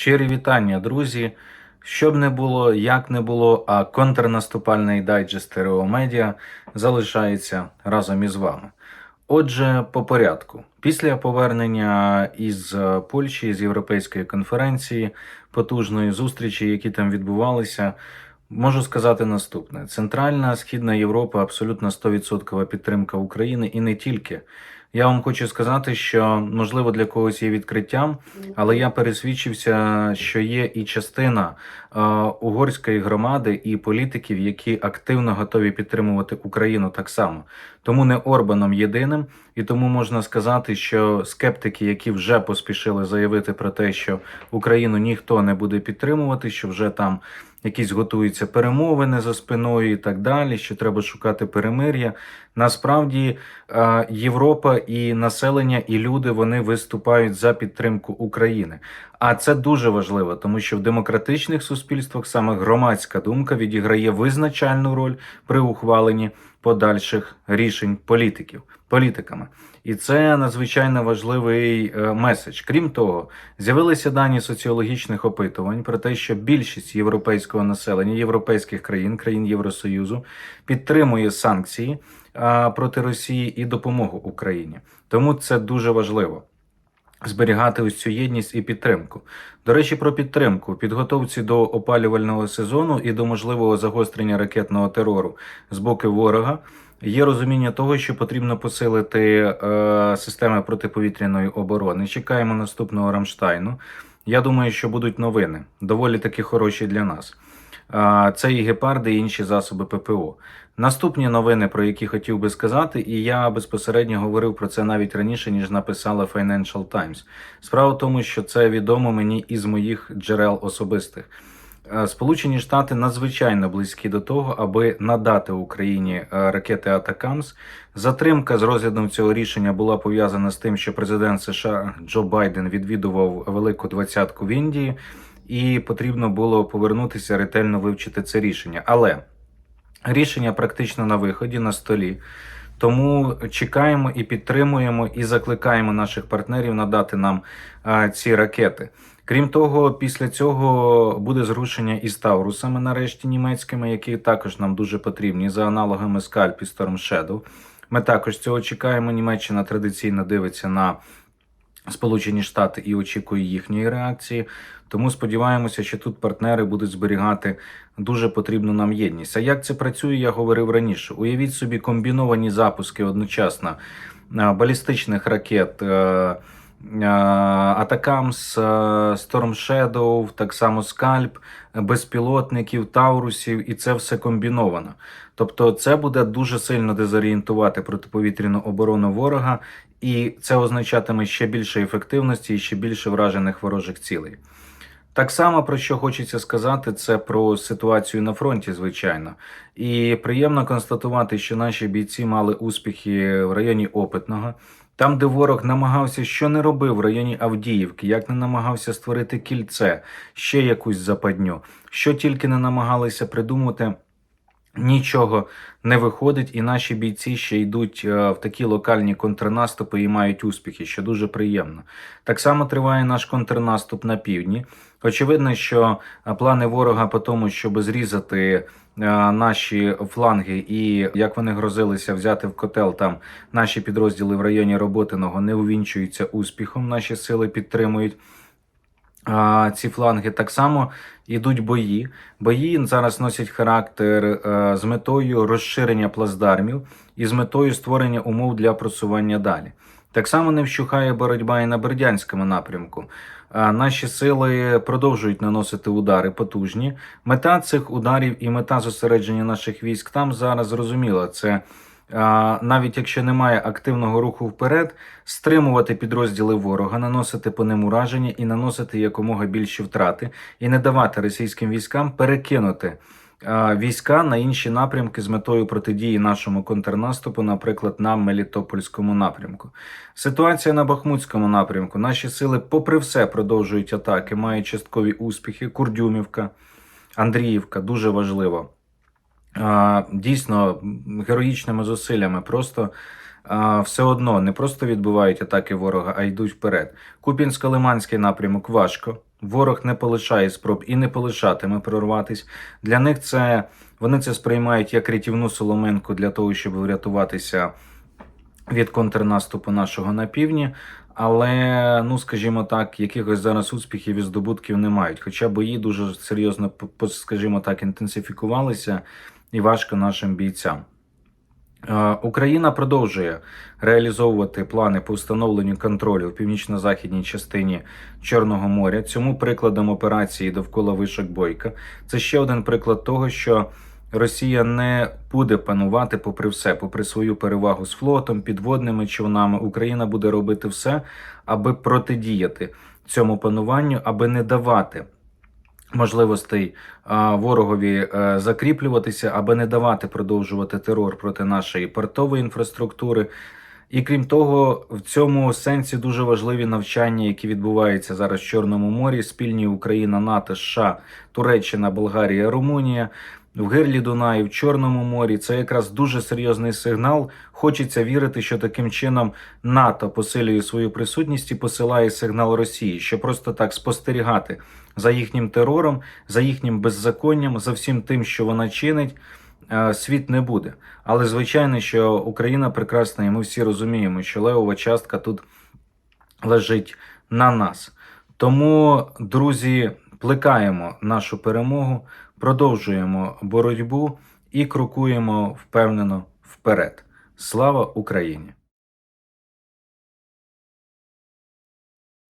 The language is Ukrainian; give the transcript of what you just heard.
Щирі вітання, друзі. Щоб не було, як не було, а контрнаступальний дайджест ТРО Медіа залишається разом із вами. Отже, по порядку. Після повернення із е, Польщі, з Європейської конференції, потужної зустрічі, які там відбувалися, можу сказати наступне: Центральна Східна Європа абсолютно 100% підтримка України і не тільки. Я вам хочу сказати, що можливо для когось є відкриттям, але я пересвідчився, що є і частина е, угорської громади і політиків, які активно готові підтримувати Україну так само. Тому не Орбаном єдиним, і тому можна сказати, що скептики, які вже поспішили заявити про те, що Україну ніхто не буде підтримувати, що вже там якісь готуються перемовини за спиною і так далі, що треба шукати перемир'я. Насправді е, Європа і населення, і люди вони виступають за підтримку України. А це дуже важливо, тому що в демократичних суспільствах саме громадська думка відіграє визначальну роль при ухваленні подальших рішень політиків політиками. І це надзвичайно важливий е, меседж. Крім того, з'явилися дані соціологічних опитувань про те, що більшість європейського населення, європейських країн, країн Євросоюзу підтримує санкції проти Росії і допомогу Україні. Тому це дуже важливо. Зберігати ось цю єдність і підтримку. До речі, про підтримку підготовці до опалювального сезону і до можливого загострення ракетного терору з боку ворога. Є розуміння того, що потрібно посилити е, системи протиповітряної оборони. Чекаємо наступного Рамштайну. Я думаю, що будуть новини доволі таки хороші для нас. Це і гепарди, і інші засоби ППО. Наступні новини, про які хотів би сказати, і я безпосередньо говорив про це навіть раніше, ніж написала Financial Times. Справа в тому, що це відомо мені із моїх джерел особистих. Сполучені Штати надзвичайно близькі до того, аби надати Україні ракети Атакамс. Затримка з розглядом цього рішення була пов'язана з тим, що президент США Джо Байден відвідував велику двадцятку в Індії, і потрібно було повернутися ретельно вивчити це рішення. Але рішення практично на виході на столі. Тому чекаємо і підтримуємо, і закликаємо наших партнерів надати нам а, ці ракети. Крім того, після цього буде зрушення із Таурусами, нарешті німецькими, які також нам дуже потрібні за аналогами Скальп і Storm Shadow. Ми також цього чекаємо. Німеччина традиційно дивиться на Сполучені Штати і очікує їхньої реакції. Тому сподіваємося, що тут партнери будуть зберігати дуже потрібну нам єдність. А як це працює, я говорив раніше. Уявіть собі комбіновані запуски одночасно балістичних ракет. Е, з Storm Shadow, так само Скальп, безпілотників, Таурусів, і це все комбіновано. Тобто, це буде дуже сильно дезорієнтувати протиповітряну оборону ворога, і це означатиме ще більше ефективності і ще більше вражених ворожих цілей. Так само про що хочеться сказати, це про ситуацію на фронті, звичайно. І приємно констатувати, що наші бійці мали успіхи в районі Опитного. Там, де ворог намагався, що не робив в районі Авдіївки, як не намагався створити кільце, ще якусь западню, що тільки не намагалися придумати. Нічого не виходить, і наші бійці ще йдуть е, в такі локальні контрнаступи і мають успіхи, що дуже приємно. Так само триває наш контрнаступ на півдні. Очевидно, що е, плани ворога по тому, щоб зрізати е, наші фланги, і як вони грозилися взяти в котел там наші підрозділи в районі Роботиного, не увінчуються успіхом. Наші сили підтримують. Ці фланги так само йдуть бої. Бої зараз носять характер е, з метою розширення плацдармів і з метою створення умов для просування далі. Так само не вщухає боротьба і на Бердянському напрямку. Наші сили продовжують наносити удари потужні. Мета цих ударів і мета зосередження наших військ там зараз зрозуміла. Це навіть якщо немає активного руху вперед, стримувати підрозділи ворога, наносити по ним ураження і наносити якомога більші втрати, і не давати російським військам перекинути війська на інші напрямки з метою протидії нашому контрнаступу, наприклад, на Мелітопольському напрямку. Ситуація на Бахмутському напрямку. Наші сили, попри все, продовжують атаки, мають часткові успіхи. Курдюмівка, Андріївка дуже важливо. Дійсно, героїчними зусиллями просто все одно не просто відбивають атаки ворога, а йдуть вперед. Куп'янсько-Лиманський напрямок важко. Ворог не полишає спроб і не полишатиме прорватись. Для них це вони це сприймають як рятівну соломенку для того, щоб врятуватися від контрнаступу нашого на півдні. Але, ну скажімо так, якихось зараз успіхів і здобутків не мають. Хоча бої дуже серйозно, скажімо так, інтенсифікувалися і важко нашим бійцям. Е, Україна продовжує реалізовувати плани по встановленню контролю в північно-західній частині Чорного моря. Цьому прикладом операції довкола вишок Бойка. Це ще один приклад того, що Росія не буде панувати попри все, попри свою перевагу з флотом, підводними човнами. Україна буде робити все, аби протидіяти цьому пануванню, аби не давати можливостей ворогові е, закріплюватися, аби не давати продовжувати терор проти нашої портової інфраструктури. І крім того, в цьому сенсі дуже важливі навчання, які відбуваються зараз в Чорному морі, спільні Україна, НАТО, США, Туреччина, Болгарія, Румунія. В гирлі Дунаї, в Чорному морі це якраз дуже серйозний сигнал. Хочеться вірити, що таким чином НАТО посилює свою присутність і посилає сигнал Росії, що просто так спостерігати за їхнім терором, за їхнім беззаконням, за всім тим, що вона чинить, е, світ не буде. Але звичайно, що Україна прекрасна, і ми всі розуміємо, що левова частка тут лежить на нас. Тому, друзі, плекаємо нашу перемогу, продовжуємо боротьбу і крокуємо впевнено вперед. Слава Україні!